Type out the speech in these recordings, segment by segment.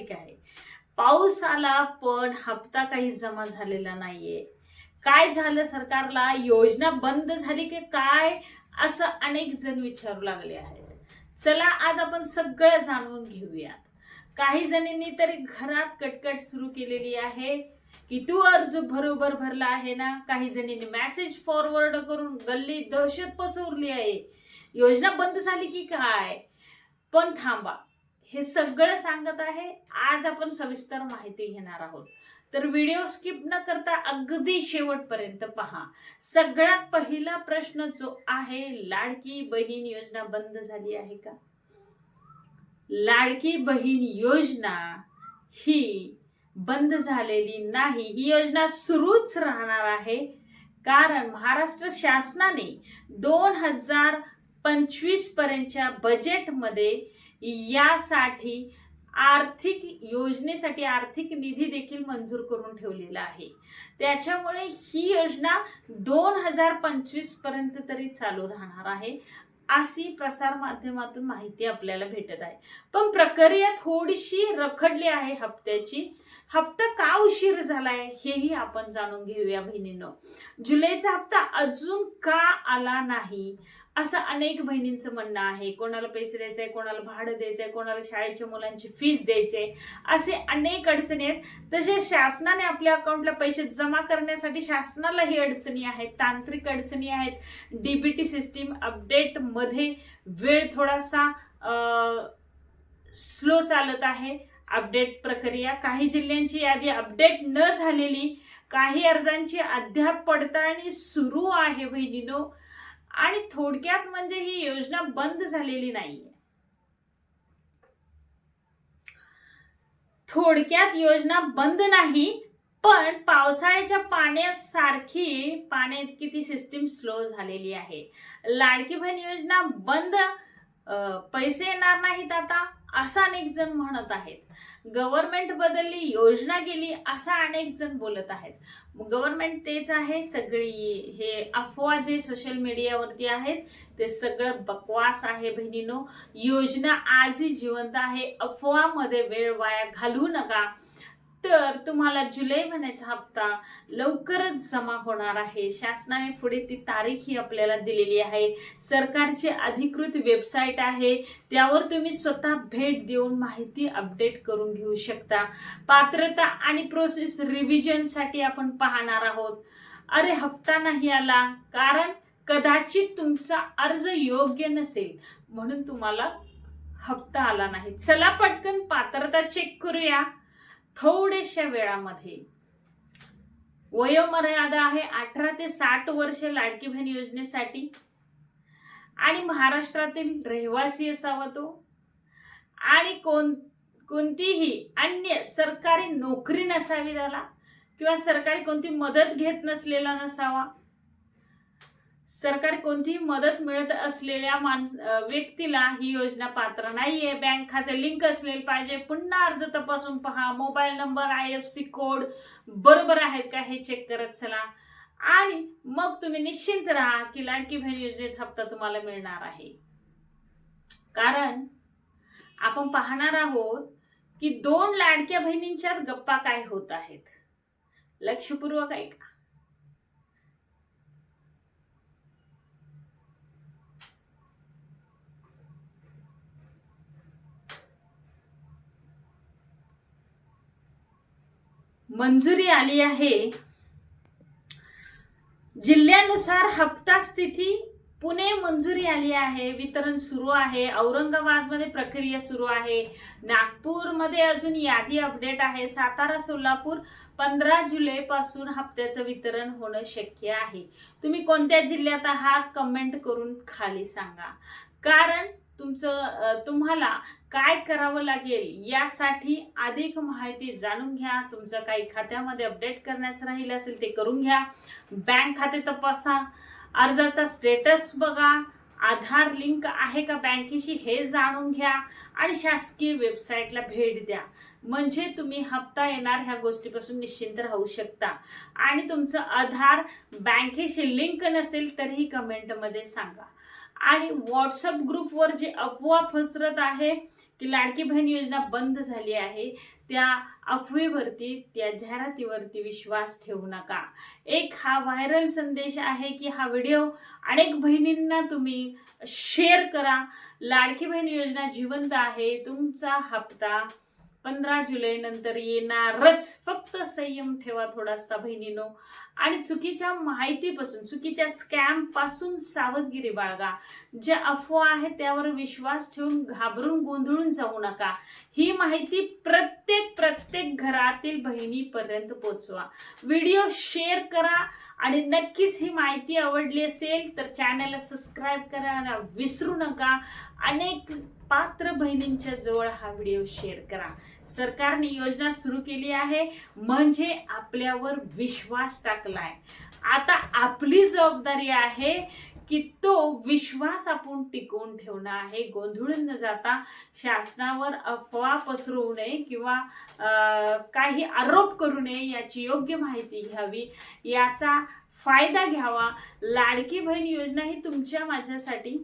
ठीक आहे. पाऊस आला पण हप्ता काही जमा झालेला नाहीये. काय झालं सरकारला? योजना बंद झाली की काय? असं अनेक जण विचारू लागले आहेत. चला आज आपण सगळं जाणून घेऊयात. काही जणींनी तरी घरात कटकट सुरू केलेली आहे. की तू अर्ज बरोबर भरला आहे ना? काही जणींनी मेसेज फॉरवर्ड करून गल्ली दहशत पसरली आहे. योजना बंद झाली की काय? पण थांबा. हे सगळं सांगत आहे. आज आपण सविस्तर माहिती घेणार आहोत. तर व्हिडिओ स्किप न करता अगदी शेवटपर्यंत पहा. सगळ्यात पहिला प्रश्न जो आहे लाडकी बहीण योजना बंद झाली आहे का? लाडकी बहीण योजना ही बंद झालेली नाही. ही योजना सुरूच राहणार आहे. कारण महाराष्ट्र शासनाने दोन हजार पंचवीस पर्यंतच्या बजेटमध्ये यासाठी आर्थिक योजनेसाठी आर्थिक निधी देखील मंजूर करून ठेवलेला आहे. त्याच्यामुळे ही योजना दोन हजार पंचवीसपर्यंत तरी चालू राहणार आहे अशी प्रसार माध्यमातून माहिती आपल्याला भेटत आहे. पण प्रक्रिया थोडीशी रखडली आहे हप्त्याची. हप्ता का उशीर झालाय हेही आपण जाणून घेऊया बहिणीनं. जुलैचा हप्ता अजून का आला नाही? असं अनेक बहिणींचं म्हणणं आहे. कोणाला पैसे द्यायचे कोणाला भाडं द्यायचंय कोणाला शाळेच्या मुलांची फीस द्यायचे असे अनेक अडचणी आहेत. तसे शासनाने आपल्या अकाउंटला पैसे जमा करण्यासाठी शासनालाही अडचणी आहेत. तांत्रिक अडचणी आहेत. डीबीटी सिस्टीम अपडेटमध्ये वेळ थोडासा स्लो चालत आहे. अपडेट प्रक्रिया. काही जिल्ह्यांची यादी अपडेट न झालेली काही अर्जांची अद्याप पडताळणी सुरू आहे बहिणीनो. आणि थोडक्यात म्हणजे ही योजना बंद झालेली नाहीये. थोडक्यात योजना बंद नाही पण पावसाळ्याच्या पाण्यासारखी पाण्यात किती सिस्टीम स्लो झालेली आहे. लाडकी बहीण योजना बंद पैसे येणार नाहीत आता असं अनेक जण म्हणत आहेत. गव्हर्नमेंट बदलली योजना गेली असं अनेक जण बोलत आहेत. गव्हर्नमेंट तेच आहे सगळी हे अफवा जे सोशल मीडियावरती आहेत ते सगळं बकवास आहे बहिणीनो. योजना आजही जिवंत आहे. अफवामध्ये वेळ वाया घालू नका. तर तुम्हाला जुलै महिन्याचा हप्ता लवकरच जमा होणार आहे. शासनाने पुढे ती तारीख ही आपल्याला दिलेली आहे. सरकारची अधिकृत वेबसाईट आहे. त्यावर तुम्ही स्वतः भेट देऊन माहिती अपडेट करून घेऊ शकता. पात्रता आणि प्रोसेस रिव्हिजनसाठी आपण पाहणार आहोत. अरे हप्ता नाही आला. कारण कदाचित तुमचा अर्ज योग्य नसेल. म्हणून तुम्हाला हप्ता आला नाही. चला पटकन पात्रता चेक करूया. थोड्याशा वेळामध्ये. वयोमर्यादा आहे अठरा ते साठ वर्ष लाडकी बहीण योजनेसाठी. आणि महाराष्ट्रातील रहिवासी असावा तो. आणि कोण कोणतीही अन्य सरकारी नोकरी नसावी त्याला. किंवा सरकारी कोणती मदत घेत नसलेला नसावा. सरकार कोणतीही मदत मिळत असलेल्या माणस व्यक्तीला ही योजना पात्र नाहीये. बँक खाते लिंक असलेले पाहिजे. पुन्हा अर्ज तपासून पहा. Mobile number I F C code बरोबर आहेत का हे चेक करत चला. आणि मग तुम्ही निश्चिंत राहा की लाडकी बहीण योजनेचा हप्ता तुम्हाला मिळणार आहे. कारण आपण पाहणार आहोत की दोन लाडक्या बहिणींच्यात गप्पा काय होत आहेत? लक्षपूर्वक ऐका. मंजुरी आली आहे. जिल्ह्यानुसार हप्ता स्थिती पुणे मंजुरी आली आहे वितरण सुरू आहे औरंगाबादमध्ये प्रक्रिया सुरू आहे नागपूरमध्ये अजून यादी अपडेट आहे सातारा सोलापूर पंधरा जुलैपासून हप्त्याचं वितरण होणं शक्य आहे. तुम्ही कोणत्या जिल्ह्यात आहात? कमेंट करून खाली सांगा. कारण तुमचं तुम्हाला काय करावं लागेल यासाठी अधिक माहिती जाणून घ्या. तुमचं काही खात्यामध्ये अपडेट करण्याचं राहिलं असेल ते करून घ्या. बँक खाते तपासा. अर्जाचा स्टेटस बघा. आधार लिंक आहे का बँकेशी हे जाणून घ्या. आणि शासकीय वेबसाईटला भेट द्या. म्हणजे तुम्ही हप्ता येणार ह्या गोष्टीपासून निश्चिंत राहू शकता. आणि तुमचं आधार बँकेशी लिंक नसेल तरीही कमेंटमध्ये सांगा. आणि व्हॉट्सअप ग्रुपवर जे अफवा पसरत आहे की लाडकी बहीण योजना बंद झाली आहे त्या अफवेवरती त्या जाहिरातीवरती विश्वास ठेवू नका. एक हा व्हायरल संदेश आहे की हा व्हिडिओ अनेक बहिणींना तुम्ही शेअर करा. लाडकी बहीण योजना जिवंत आहे तुमचा हप्ता पंधरा जुलैनंतर येणारच. फक्त संयम ठेवा थोडासा बहिणीनो. आणि चुकीच्या माहितीपासून चुकीच्या स्कॅमपासून सावधगिरी बाळगा. ज्या अफवा आहेत त्यावर विश्वास ठेवून घाबरून गोंधळून जाऊ नका. ही माहिती प्रत्येक प्रत्येक घरातील बहिणीपर्यंत पोचवा. व्हिडिओ शेअर करा आणि नक्कीच ही माहिती आवडली असेल तर चॅनलला सबस्क्राईब करायला विसरू नका. अनेक पात्र बहिणींच्या जवळ हा व्हिडिओ शेअर करा. सरकारने योजना सुरू केली आहे. म्हणजे आपल्यावर विश्वास टाकलाय. आता आपली जबाबदारी आहे की तो विश्वास आपण टिकवून ठेवणं आहे. गोंधळून न जाता शासनावर अफवा पसरवू नये किंवा काही आरोप करू नये याची योग्य माहिती घ्यावी. याचा फायदा घ्यावा. लाडकी बहीण योजना ही तुमच्या माझ्यासाठी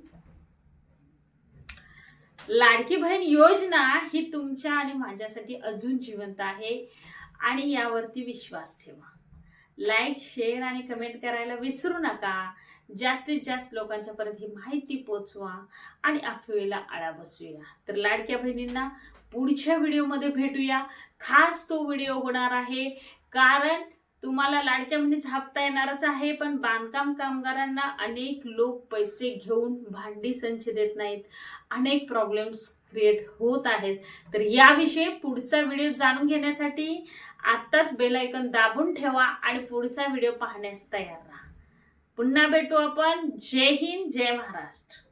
लाडकी बहीण योजना ही तुमच्या आणि माझ्यासाठी अजून जिवंत आहे आणि यावरती विश्वास ठेवा. लाईक शेअर आणि कमेंट करायला विसरू नका. जास्तीत जास्त लोकांच्यापर्यंत ही माहिती पोचवा आणि अफवेला आळा बसूया तर लाडक्या बहिणींना पुढच्या व्हिडिओमध्ये भेटूया. खास तो व्हिडिओ होणार आहे कारण तुम्हाला लाडक्या बहिणीचा हप्ता येणारच आहे पण बांधकाम कामगारांना अनेक लोक पैसे घेऊन भांडी संच देत नाहीत. अनेक प्रॉब्लेम्स क्रिएट होत आहेत. तर याविषयी पुढचा व्हिडिओ जाणून घेण्यासाठी आत्ताच बेलायकन दाबून ठेवा आणि पुढचा व्हिडिओ पाहण्यास तयार राहा. पुन्हा भेटू आपण. जय हिंद जय महाराष्ट्र.